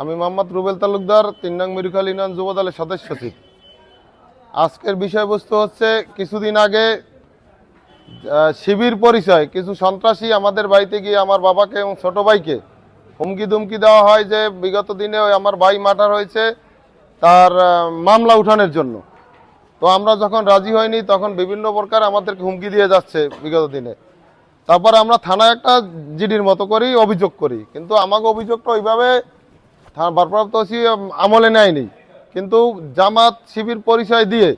আমি মোহাম্মদ রুবেল তালুকদার, তিন নং মিরুখাল ইউনিয়ন যুব দলের সদস্য সচিব। আজকের বিষয়বস্তু হচ্ছে, কিছুদিন আগে শিবির পরিচয়। কিছু সন্ত্রাসী আমাদের বাড়িতে গিয়ে আমার বাবাকে এবং ছোট ভাইকে হুমকি দুমকি দেওয়া হয় যে, বিগত দিনে আমার ভাই মার্ডার হয়েছে, তার মামলা উঠানোর জন্য। তো আমরা যখন রাজি হইনি তখন বিভিন্ন প্রকার আমাদেরকে হুমকি দিয়ে যাচ্ছে বিগত দিনে। তারপর আমরা থানায় একটা জিডির মতো করি অভিযোগ করি। কিন্তু আমাকে অভিযোগটা ওইভাবে ভারপ্রাপ্ত ওসি আমলে নেয়নি কিন্তু জামাত শিবির পরিচয় দিয়ে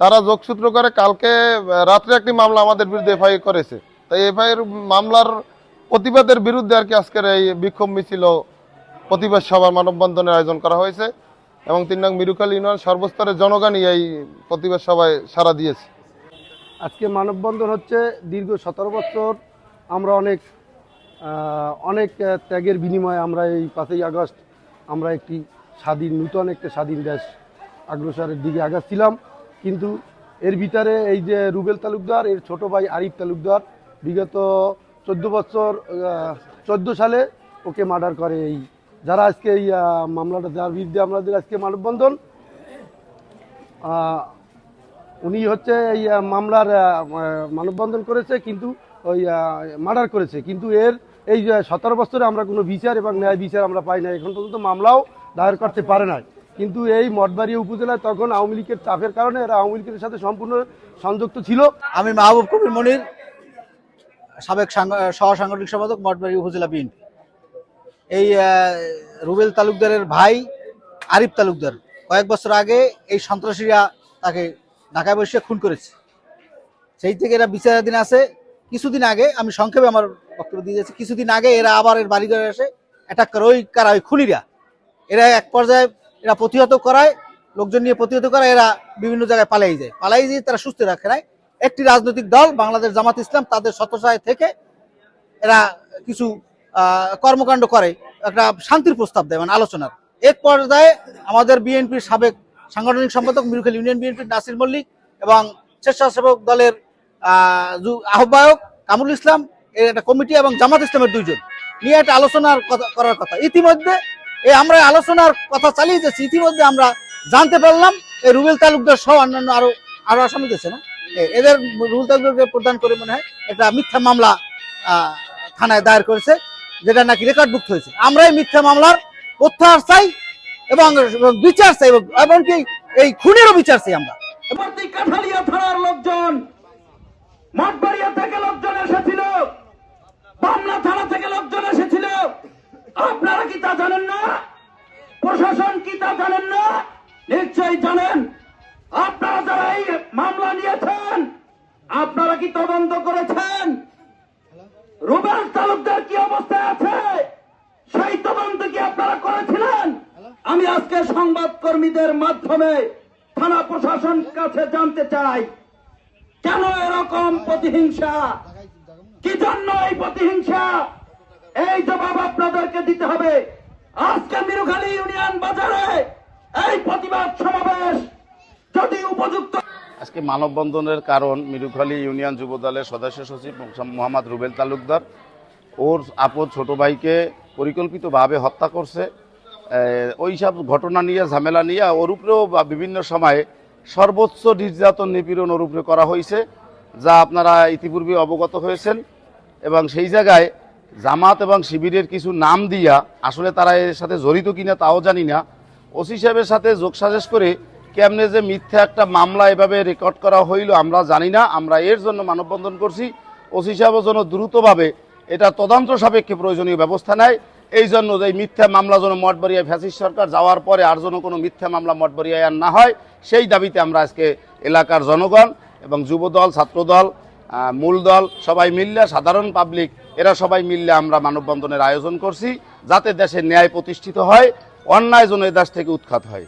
তারা যোগসূত্র করে কালকে রাত্রে একটি মামলা আমাদের বিরুদ্ধে এফআই করেছে। তাই এফআই এর মামলার প্রতিবাদের বিরুদ্ধে আর কি আজকের এই বিক্ষোভ মিছিল প্রতিবাদ সভা মানববন্ধনের আয়োজন করা হয়েছে এবং তিন নং মিরুকাল ইউনিয়ন সর্বস্তরের জনগণই এই প্রতিবাদ সভায় সাড়া দিয়েছে। আজকে মানববন্ধন হচ্ছে দীর্ঘ সতেরো বছর। আমরা অনেক অনেক ত্যাগের বিনিময়ে আমরা এই পাঁচই আগস্ট আমরা একটি স্বাধীন, নূতন একটা স্বাধীন দেশ অগ্রসরের দিকে আগাচ্ছিলাম কিন্তু এর ভিতরে এই যে রুবেল তালুকদার, এর ছোট ভাই আরিফ তালুকদার বিগত চোদ্দ বছর চোদ্দ সালে ওকে মার্ডার করে এই, যারা আজকে এই মামলাটা, যার বিরুদ্ধে আমাদের আজকে মানববন্ধন উনি হচ্ছে এই মামলার মানববন্ধন করেছে, কিন্তু ওই মার্ডার করেছে। কিন্তু এর এই সতেরো বছরে আমরা কোনো বিচার এবং ন্যায় বিচার আমরা পাই না, এখন পর্যন্ত মামলাও দায়ের করতে পারে না কিন্তু এই মঠবাড়িয়া উপজেলায় তখন আওয়ামী লীগের চাপের কারণে এরা আওয়ামী লীগের সাথে সম্পূর্ণ সংযুক্ত ছিল। আমি মাহবুব কবির মনির, সাবেক সহ সাংগঠনিক সম্পাদক মঠবাড়ি উপজেলা বিএনপি। এই রুবেল তালুকদারের ভাই আরিফ তালুকদার কয়েক বছর আগে এই সন্ত্রাসীরা তাকে ঢাকায় বসে খুন করেছে। সেই থেকে এরা বিচারাধীন আছে। কিছুদিন আগে আমি সংক্ষেপে আমার বক্তব্য দিয়ে যাচ্ছি, কিছুদিন আগে এরা আবার এর বাড়ি ঘরে এসে অ্যাটাক করে, ওই কারা, ওই খুনিরা। এরা এক পর্যায়ে এরা প্রতিহত করায়, লোকজন নিয়ে প্রতিহত করায়, এরা বিভিন্ন জায়গায় পালাই যায়। পালাই দিয়ে তারা সুস্থ রাখে নাই। একটি রাজনৈতিক দল, বাংলাদেশ জামাত ইসলাম, তাদের সতসায় থেকে এরা কিছু কর্মকাণ্ড করে, একটা শান্তির প্রস্তাব দেয় মানে আলোচনার। এক পর্যায়ে আমাদের বিএনপির সাবেক সাংগঠনিক সম্পাদক মিরুখাল ইউনিয়ন বিএনপির নাসির মল্লিক এবং স্বেচ্ছাসেবক দলের আহ্বায়ক কামরুল ইসলাম একটা কমিটি এবং জামাত ইসলামের দুইজন। নিয়ে একটা আলোচনার কথা করার কথা। ইতিমধ্যে এই আমরা আলোচনার কথা চালিয়ে যাচ্ছি। ইতিমধ্যে আমরা জানতে পারলাম, এই রুবেল তালুকদার সহ অন্যান্য আরও আরও আসামি গেছে না? এদের রুবেল তালুকদারকে প্রদান করে মনে হয় একটা মিথ্যা মামলা থানায় দায়ের করেছে, যেটা নাকি রেকর্ডভুক্ত হয়েছে। আমরা এই মিথ্যা মামলার প্রত্যাহার চাই এবং এবং বিচার চাই এবং এমনকি এই খুনেরও বিচার চাই আমরা। থানার লোকজন মঠবাড়িয়া থেকে লোকজন এসেছিল। বামনা থানা থেকে লোকজন এসেছিল। আপনারা কি তা জানেন না? প্রশাসন কি তা জানেন না? নিশ্চয়ই জানেন। আপনারা যারা এই মামলা নিয়েছেন, আপনারা কি তদন্ত করেছেন? রুবেল তালুকদার কি অবস্থায় আছে? সেই তদন্ত কি আপনারা করেছিলেন? আমি আজকে সংবাদ কর্মীদের মাধ্যমে থানা প্রশাসন কাছে জানতে চাই। কেন এরকম প্রতিহিংসা? কি জন্য এই প্রতিহিংসা? এই জবাব আপনাদেরকে দিতে হবে। আজকে মিরুখালী ইউনিয়ন বাজারে এই প্রতিবাদ সমাবেশ যদি উপযুক্ত আজকে মানববন্ধনের কারণ মিরুখালী ইউনিয়ন যুব দলের সদস্য সচিব মোহাম্মদ রুবেল তালুকদার। ওর আপদ ছোট ভাইকে পরিকল্পিতভাবে হত্যা করছে। ওই সব ঘটনা নিয়ে, ঝামেলা নিয়ে, ওর উপরেও বিভিন্ন সময়ে সর্বোচ্চ নির্যাতন নিপীড়ন উপরে করা হয়েছে, যা আপনারা ইতিপূর্বে অবগত হয়েছেন। এবং সেই জায়গায় জামাত এবং শিবিরের কিছু নাম দিয়া, আসলে তারা এর সাথে জড়িত কিনা তাও জানি না। ওসি সাহেবের সাথে যোগ যোগসাজেশ করে কেমনে যে মিথ্যা একটা মামলা এভাবে রেকর্ড করা হইল আমরা জানি না, আমরা এর জন্য মানববন্ধন করছি। ওসি সাহেবের জন্য দ্রুতভাবে এটা তদন্ত সাপেক্ষে প্রয়োজনীয় ব্যবস্থা নেয়। এই জন্য যে মিথ্যা মামলা যেন মঠবরিয়ায় ফ্যাসিস সরকার যাওয়ার পরে আর যেন কোনো মিথ্যা মামলা মঠবরিয়ায় আর না হয়, সেই দাবিতে আমরা আজকে এলাকার জনগণ এবং যুবদল, ছাত্রদল মূল দল সবাই মিললে, সাধারণ পাবলিক এরা সবাই মিললে আমরা মানববন্ধনের আয়োজন করছি, যাতে দেশে ন্যায় প্রতিষ্ঠিত হয়, অন্যায় যেন এ দেশ থেকে উৎখাত হয়।